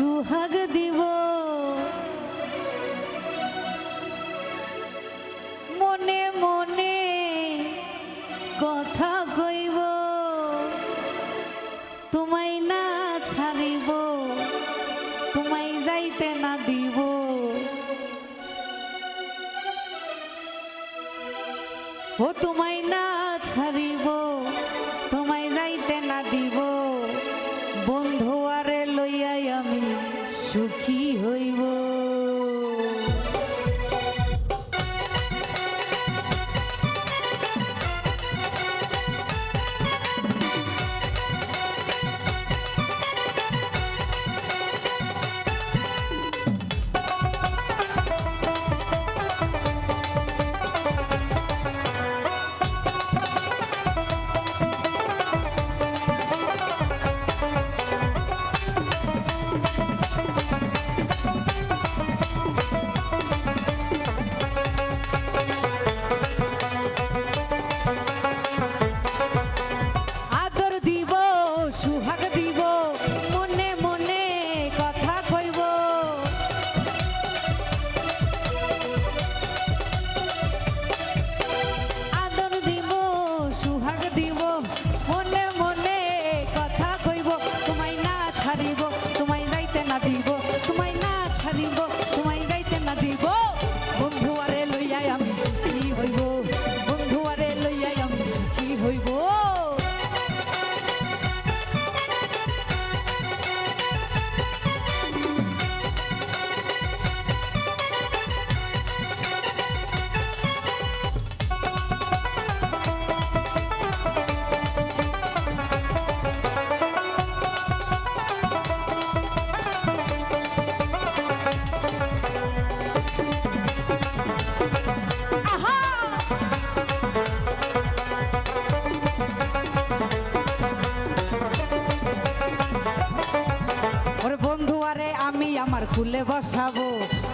সুহাগ দিব। মনে মনে কথা কইব। তোমায় না ছাড়িব, তোমায় যাইতে না দিব। ও তোমায় না আমার ফুলে বসাবো,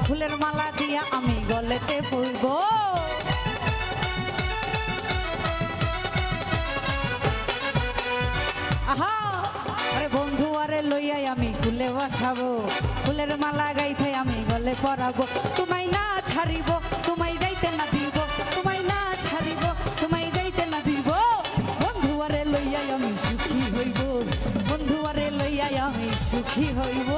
ফুলের মালা দিয়া আমি গলেতে পড়ব আহা! আরে বন্ধু, আরে লইয়াই আমি ফুলে বসাবো, ফুলের মালা গাইতে আমি গলে পরাবো। তোমায় না ছাড়িব, তোমায় যাইতে না দিব, তোমায় না ছাড়িব, তোমায় যাইতে না দিব। বন্ধু, আরে লইয়াই আমি সুখী হইব, বন্ধু, আরে লইয়াই আমি সুখী হইব।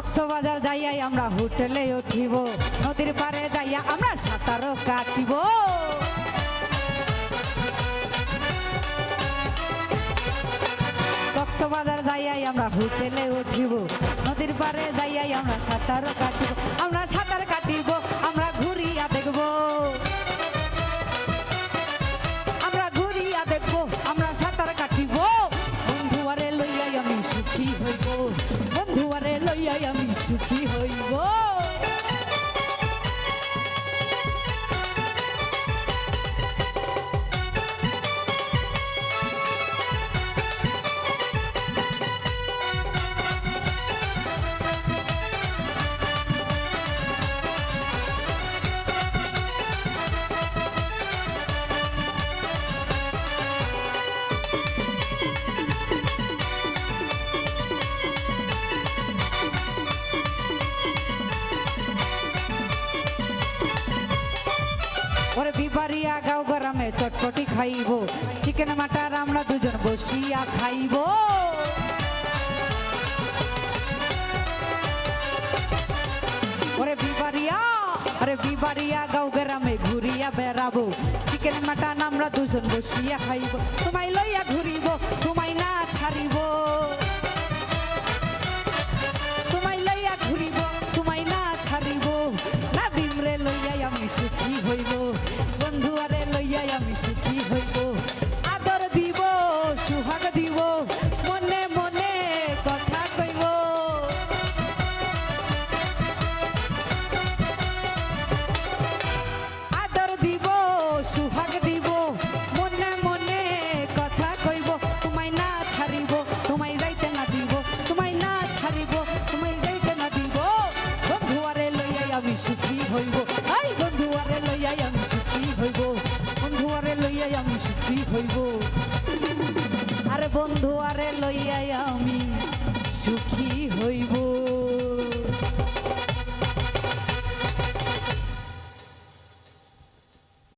কক্সবাজার যাইয়াই আমরা হোটেলে উঠিব। নদীর পারে যাইয়া আমরা সাঁতারও কাটিব। কক্সবাজার যাইয়াই আমরা হোটেলে উঠিব। নদীর পারে যাইয়াই আমরা সাঁতারও কাটিব। আমরা সাঁতার কাটিব, আমরা ঘুরিয়া দেখব। ওরে বিবারিয়া গাঁও চটপটি খাইব। চিকেন, মাটার আমরা দুজন বসিয়া খাইব। ওরে বিবারিয়া আরে বিবারিয়া গাঁও ঘুরিয়া বেড়াবো। চিকেন মাটান আমরা দুজন বসিয়া খাইব। তোমায় লইয়া ঘুরিব, তোমায় না ছাড়িব। সুখী হইব বন্ধু আরে লইয়াই আমি সুখী হইব।